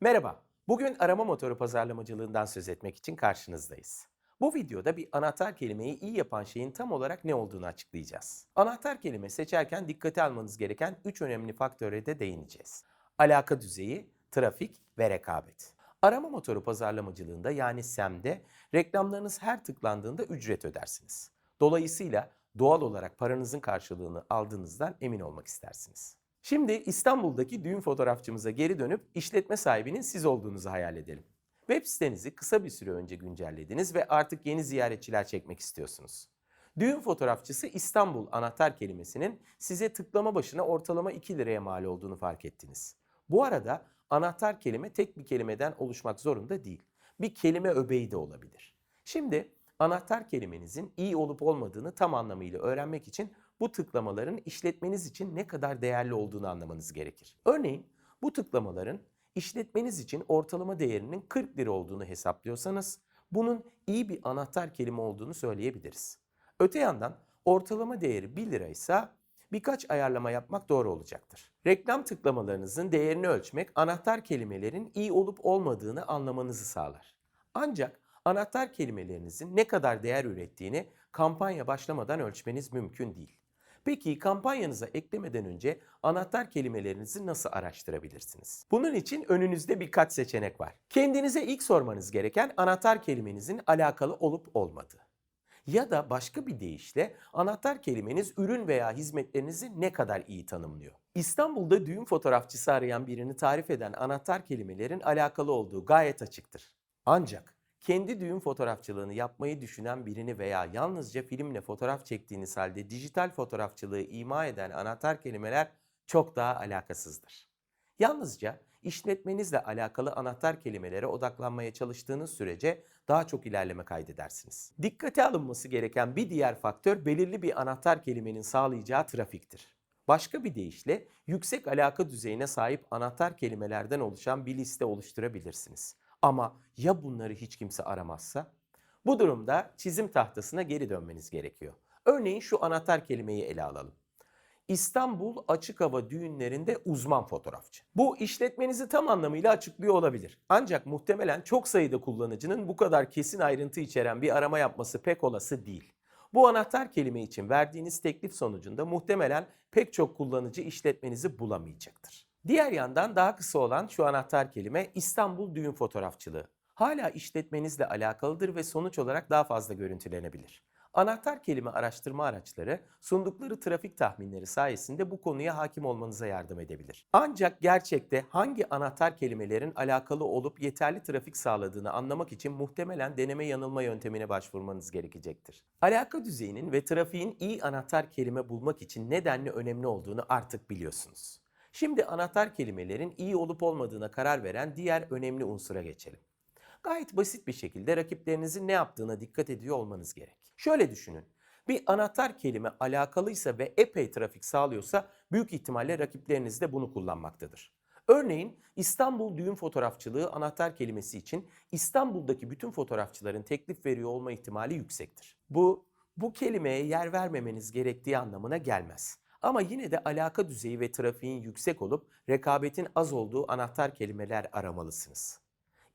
Merhaba, bugün arama motoru pazarlamacılığından söz etmek için karşınızdayız. Bu videoda bir anahtar kelimeyi iyi yapan şeyin tam olarak ne olduğunu açıklayacağız. Anahtar kelime seçerken dikkate almanız gereken 3 önemli faktöre de değineceğiz. Alaka düzeyi, trafik ve rekabet. Arama motoru pazarlamacılığında yani SEM'de reklamlarınız her tıklandığında ücret ödersiniz. Dolayısıyla doğal olarak paranızın karşılığını aldığınızdan emin olmak istersiniz. Şimdi İstanbul'daki düğün fotoğrafçımıza geri dönüp işletme sahibinin siz olduğunuzu hayal edelim. Web sitenizi kısa bir süre önce güncellediniz ve artık yeni ziyaretçiler çekmek istiyorsunuz. Düğün fotoğrafçısı İstanbul anahtar kelimesinin size tıklama başına ortalama 2 liraya mal olduğunu fark ettiniz. Bu arada anahtar kelime tek bir kelimeden oluşmak zorunda değil. Bir kelime öbeği de olabilir. Şimdi anahtar kelimenizin iyi olup olmadığını tam anlamıyla öğrenmek için bu tıklamaların işletmeniz için ne kadar değerli olduğunu anlamanız gerekir. Örneğin bu tıklamaların işletmeniz için ortalama değerinin 40 lira olduğunu hesaplıyorsanız bunun iyi bir anahtar kelime olduğunu söyleyebiliriz. Öte yandan ortalama değeri 1 liraysa birkaç ayarlama yapmak doğru olacaktır. Reklam tıklamalarınızın değerini ölçmek anahtar kelimelerin iyi olup olmadığını anlamanızı sağlar. Ancak anahtar kelimelerinizin ne kadar değer ürettiğini kampanya başlamadan ölçmeniz mümkün değil. Peki kampanyanıza eklemeden önce anahtar kelimelerinizi nasıl araştırabilirsiniz? Bunun için önünüzde birkaç seçenek var. Kendinize ilk sormanız gereken anahtar kelimenizin alakalı olup olmadığı. Ya da başka bir deyişle anahtar kelimeniz ürün veya hizmetlerinizi ne kadar iyi tanımlıyor. İstanbul'da düğün fotoğrafçısı arayan birini tarif eden anahtar kelimelerin alakalı olduğu gayet açıktır. Ancak kendi düğün fotoğrafçılığını yapmayı düşünen birini veya yalnızca filmle fotoğraf çektiğiniz halde dijital fotoğrafçılığı ima eden anahtar kelimeler çok daha alakasızdır. Yalnızca işletmenizle alakalı anahtar kelimelere odaklanmaya çalıştığınız sürece daha çok ilerleme kaydedersiniz. Dikkate alınması gereken bir diğer faktör belirli bir anahtar kelimenin sağlayacağı trafiktir. Başka bir deyişle yüksek alaka düzeyine sahip anahtar kelimelerden oluşan bir liste oluşturabilirsiniz. Ama ya bunları hiç kimse aramazsa? Bu durumda çizim tahtasına geri dönmeniz gerekiyor. Örneğin şu anahtar kelimeyi ele alalım. İstanbul açık hava düğünlerinde uzman fotoğrafçı. Bu işletmenizi tam anlamıyla açıklıyor olabilir. Ancak muhtemelen çok sayıda kullanıcının bu kadar kesin ayrıntı içeren bir arama yapması pek olası değil. Bu anahtar kelime için verdiğiniz teklif sonucunda muhtemelen pek çok kullanıcı işletmenizi bulamayacaktır. Diğer yandan daha kısa olan şu anahtar kelime İstanbul düğün fotoğrafçılığı. Hala işletmenizle alakalıdır ve sonuç olarak daha fazla görüntülenebilir. Anahtar kelime araştırma araçları sundukları trafik tahminleri sayesinde bu konuya hakim olmanıza yardım edebilir. Ancak gerçekte hangi anahtar kelimelerin alakalı olup yeterli trafik sağladığını anlamak için muhtemelen deneme yanılma yöntemine başvurmanız gerekecektir. Alaka düzeyinin ve trafiğin iyi anahtar kelime bulmak için nedenli önemli olduğunu artık biliyorsunuz. Şimdi anahtar kelimelerin iyi olup olmadığına karar veren diğer önemli unsura geçelim. Gayet basit bir şekilde rakiplerinizin ne yaptığına dikkat ediyor olmanız gerek. Şöyle düşünün. Bir anahtar kelime alakalıysa ve epey trafik sağlıyorsa büyük ihtimalle rakipleriniz de bunu kullanmaktadır. Örneğin İstanbul düğün fotoğrafçılığı anahtar kelimesi için İstanbul'daki bütün fotoğrafçıların teklif veriyor olma ihtimali yüksektir. Bu bu kelimeye yer vermemeniz gerektiği anlamına gelmez. Ama yine de alaka düzeyi ve trafiğin yüksek olup rekabetin az olduğu anahtar kelimeler aramalısınız.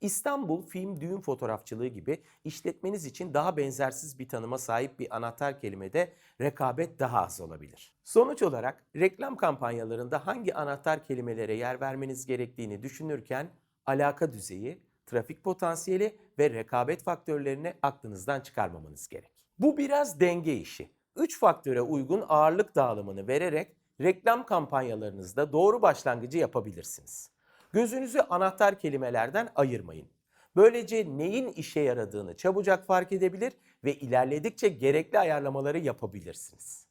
İstanbul film düğün fotoğrafçılığı gibi işletmeniz için daha benzersiz bir tanıma sahip bir anahtar kelimede rekabet daha az olabilir. Sonuç olarak reklam kampanyalarında hangi anahtar kelimelere yer vermeniz gerektiğini düşünürken alaka düzeyi, trafik potansiyeli ve rekabet faktörlerini aklınızdan çıkarmamanız gerek. Bu biraz denge işi. Üç faktöre uygun ağırlık dağılımını vererek reklam kampanyalarınızda doğru başlangıcı yapabilirsiniz. Gözünüzü anahtar kelimelerden ayırmayın. Böylece neyin işe yaradığını çabucak fark edebilir ve ilerledikçe gerekli ayarlamaları yapabilirsiniz.